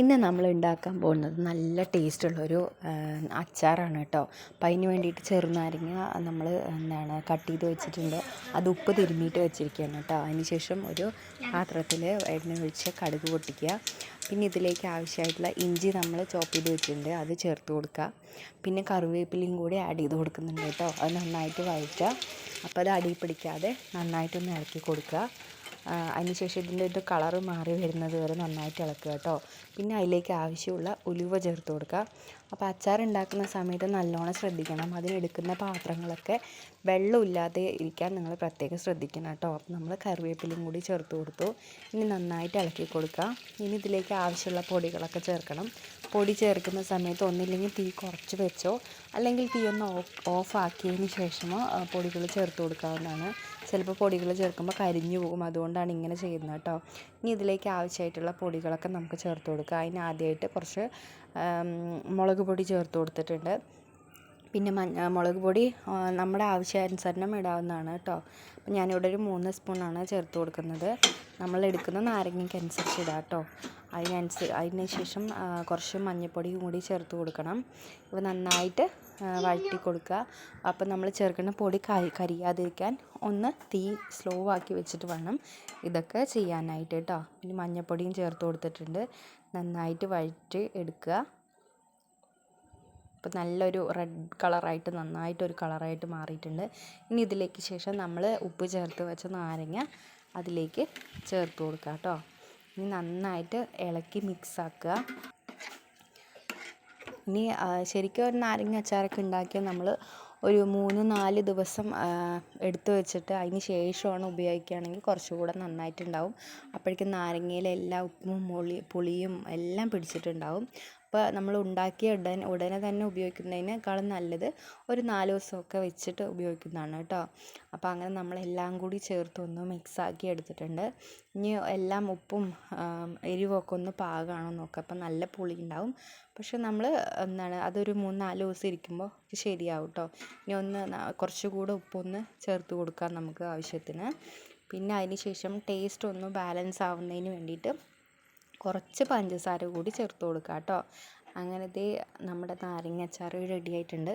ഇന്ന് നമ്മൾ ഉണ്ടാക്കാൻ പോകുന്നത് നല്ല ടേസ്റ്റുള്ളൊരു അച്ചാറാണ് കേട്ടോ. അപ്പം അതിന് വേണ്ടിയിട്ട് ചെറുനാരങ്ങ നമ്മൾ എന്താണ് കട്ട് ചെയ്ത് വെച്ചിട്ടുണ്ട്. അത് ഉപ്പ് തിരുമ്മിയിട്ട് വെച്ചിരിക്കുകയാണ് കേട്ടോ. അതിനുശേഷം ഒരു പാത്രത്തിൽ എണ്ണ ഒഴിച്ച് കടുക് പൊട്ടിക്കുക. പിന്നെ ഇതിലേക്ക് ആവശ്യമായിട്ടുള്ള ഇഞ്ചി നമ്മൾ ചോപ്പ് ചെയ്ത് വെച്ചിട്ടുണ്ട്. അത് ചേർത്ത് കൊടുക്കുക. പിന്നെ കറിവേപ്പിലയും കൂടി ആഡ് ചെയ്ത് കൊടുക്കുന്നുണ്ട് കേട്ടോ. അത് നന്നായിട്ട് വഴറ്റുക. അപ്പോൾ അത് അടിയിൽ പിടിക്കാതെ നന്നായിട്ടൊന്ന് ഇളക്കി കൊടുക്കുക. അതിനുശേഷം ഇതിന്റെ ഒരു കളർ മാറി വരുന്നത് വരെ നന്നായിട്ട് ഇളക്കുക കേട്ടോ. പിന്നെ അതിലേക്ക് ആവശ്യമുള്ള ഉലുവ ചേർത്ത് കൊടുക്കുക. അപ്പോൾ അച്ചാർ ഉണ്ടാക്കുന്ന സമയത്ത് നല്ലോണം ശ്രദ്ധിക്കണം. അതിനെടുക്കുന്ന പാത്രങ്ങളൊക്കെ വെള്ളമില്ലാതെ ഇരിക്കാൻ നിങ്ങൾ പ്രത്യേകം ശ്രദ്ധിക്കണം കേട്ടോ. അപ്പോൾ നമ്മൾ കറിവേപ്പിലയും കൂടി ചേർത്ത് കൊടുത്തു. ഇനി നന്നായിട്ട് ഇളക്കി കൊടുക്കുക. ഇനി ഇതിലേക്ക് ആവശ്യമുള്ള പൊടികളൊക്കെ ചേർക്കണം. പൊടി ചേർക്കുന്ന സമയത്ത് ഒന്നില്ലെങ്കിൽ തീ കുറച്ച് വെച്ചോ അല്ലെങ്കിൽ തീ ഒന്ന് ഓഫ് ഓഫ് ആക്കിയതിന് ശേഷമോ പൊടികൾ ചേർത്ത് കൊടുക്കാവുന്നതാണ്. ചിലപ്പോൾ പൊടികൾ ചേർക്കുമ്പോൾ കരിഞ്ഞു പോകും. അതുകൊണ്ടാണ് ഇങ്ങനെ ചെയ്യുന്നത് കേട്ടോ. ഇനി ഇതിലേക്ക് ആവശ്യമായിട്ടുള്ള പൊടികളൊക്കെ നമുക്ക് ചേർത്ത് കൊടുക്കുക അതിന് ആദ്യമായിട്ട് കുറച്ച് മുളക് പൊടി ചേർത്ത് കൊടുത്തിട്ടുണ്ട്. പിന്നെ മഞ്ഞ മുളക് പൊടി നമ്മുടെ ആവശ്യാനുസരണം ഇടാവുന്നതാണ് കേട്ടോ. അപ്പം ഞാനിവിടെ ഒരു മൂന്ന് സ്പൂണാണ് ചേർത്ത് കൊടുക്കുന്നത്. നമ്മൾ എടുക്കുന്ന നാരങ്ങയ്ക്ക് അനുസരിച്ച് ഇടാം കേട്ടോ. അതിനനുസരിച്ച് അതിന് ശേഷം കുറച്ച് മഞ്ഞൾപ്പൊടിയും കൂടി ചേർത്ത് കൊടുക്കണം. ഇവ നന്നായിട്ട് വഴറ്റി കൊടുക്കുക. അപ്പം നമ്മൾ ചേർക്കുന്ന പൊടി കരിയാതിരിക്കാൻ ഒന്ന് തീ സ്ലോ ആക്കി വെച്ചിട്ട് വേണം ഇതൊക്കെ ചെയ്യാനായിട്ട് കേട്ടോ പിന്നെ മഞ്ഞൾപ്പൊടിയും ചേർത്ത് കൊടുത്തിട്ടുണ്ട്. നന്നായിട്ട് വഴറ്റി എടുക്കുക. അപ്പോൾ നല്ലൊരു റെഡ് കളറായിട്ട് നന്നായിട്ടൊരു കളറായിട്ട് മാറിയിട്ടുണ്ട്. ഇനി ഇതിലേക്ക് ശേഷം നമ്മൾ ഉപ്പ് ചേർത്ത് വെച്ച നാരങ്ങ അതിലേക്ക് ചേർത്ത് കൊടുക്കുക കേട്ടോ ഇനി നന്നായിട്ട് ഇളക്കി മിക്സ് ആക്കുക. ഇനി ശരിക്കും ഒരു നാരങ്ങ അച്ചാറൊക്കെ ഉണ്ടാക്കിയാൽ നമ്മൾ ഒരു മൂന്ന് നാല് ദിവസം എടുത്തു വെച്ചിട്ട് അതിന് ശേഷമാണ് ഉപയോഗിക്കുകയാണെങ്കിൽ കുറച്ചുകൂടെ നന്നായിട്ടുണ്ടാവും. അപ്പോഴേക്കും നാരങ്ങയിലെല്ലാ ഉപ്പും മുളി പുളിയും എല്ലാം പിടിച്ചിട്ടുണ്ടാവും. അപ്പോൾ നമ്മൾ ഉണ്ടാക്കിയ ഉടൻ ഉടനെ തന്നെ ഉപയോഗിക്കുന്നതിനേക്കാളും നല്ലത് ഒരു നാല് ദിവസമൊക്കെ വെച്ചിട്ട് ഉപയോഗിക്കുന്നതാണ് കേട്ടോ. അപ്പോൾ അങ്ങനെ നമ്മളെല്ലാം കൂടി ചേർത്തൊന്ന് മിക്സാക്കി എടുത്തിട്ടുണ്ട്. ഇനി എല്ലാം ഉപ്പും എരിവൊക്കെ ഒന്ന് പാകമാണോ നോക്കുക അപ്പോൾ നല്ല പുളി ഉണ്ടാവും. പക്ഷെ നമ്മൾ എന്താണ് അതൊരു മൂന്ന് നാല് ദിവസം ഇരിക്കുമ്പോൾ ശരിയാവും കേട്ടോ. ഇനി ഒന്ന് കുറച്ചുകൂടെ ഉപ്പൊന്ന് ചേർത്ത് കൊടുക്കാം നമുക്ക് ആവശ്യത്തിന്. പിന്നെ അതിന് ശേഷം ടേസ്റ്റ് ഒന്ന് ബാലൻസ് ആവുന്നതിന് വേണ്ടിയിട്ട് കുറച്ച് പഞ്ചസാര കൂടി ചേർത്ത് കൊടുക്കുക കേട്ടോ. അങ്ങനെ ദേ നമ്മുടെ നാരങ്ങ അച്ചാർ റെഡി ആയിട്ടുണ്ട്.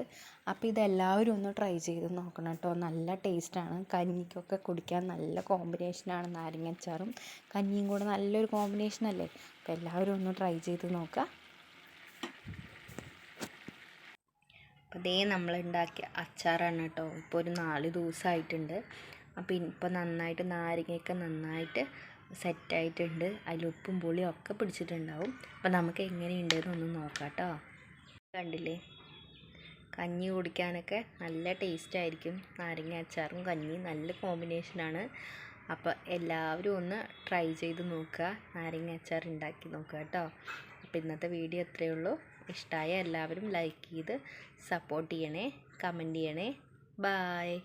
അപ്പോൾ ഇതെല്ലാവരും ഒന്ന് ട്രൈ ചെയ്ത് നോക്കണം കേട്ടോ. നല്ല ടേസ്റ്റാണ് കഞ്ഞിക്കൊക്കെ കുടിക്കാൻ നല്ല കോമ്പിനേഷനാണ് നാരങ്ങ അച്ചാറും. കഞ്ഞിയും കൂടെ നല്ലൊരു കോമ്പിനേഷനല്ലേ അപ്പോൾ എല്ലാവരും ഒന്ന് ട്രൈ ചെയ്ത് നോക്കുക. അപ്പോൾ ഇതേ നമ്മൾ ഉണ്ടാക്കിയ അച്ചാറാണ് കേട്ടോ. ഇപ്പോൾ ഒരു നാല് ദിവസമായിട്ടുണ്ട്. അപ്പോൾ ഇപ്പോൾ നന്നായിട്ട് നാരങ്ങയൊക്കെ നന്നായിട്ട് സെറ്റായിട്ടുണ്ട്. അതിൽ ഉപ്പും പുളിയും ഒക്കെ പിടിച്ചിട്ടുണ്ടാവും. അപ്പോൾ നമുക്ക് എങ്ങനെയുണ്ടെന്ന് ഒന്ന് നോക്കാം കേട്ടോ. കണ്ടില്ലേ? കഞ്ഞി കുടിക്കാനൊക്കെ നല്ല ടേസ്റ്റ് ആയിരിക്കും. നാരങ്ങ അച്ചാറും കഞ്ഞിയും നല്ല കോമ്പിനേഷനാണ് അപ്പോൾ എല്ലാവരും ഒന്ന് ട്രൈ ചെയ്ത് നോക്കുക. നാരങ്ങ അച്ചാർ ഉണ്ടാക്കി നോക്കുക കേട്ടോ. അപ്പോൾ ഇന്നത്തെ വീഡിയോ അത്രയേ ഉള്ളൂ. ഇഷ്ടമായ എല്ലാവരും ലൈക്ക് ചെയ്ത് സപ്പോർട്ട് ചെയ്യണേ കമന്റ് ചെയ്യണേ. ബായ്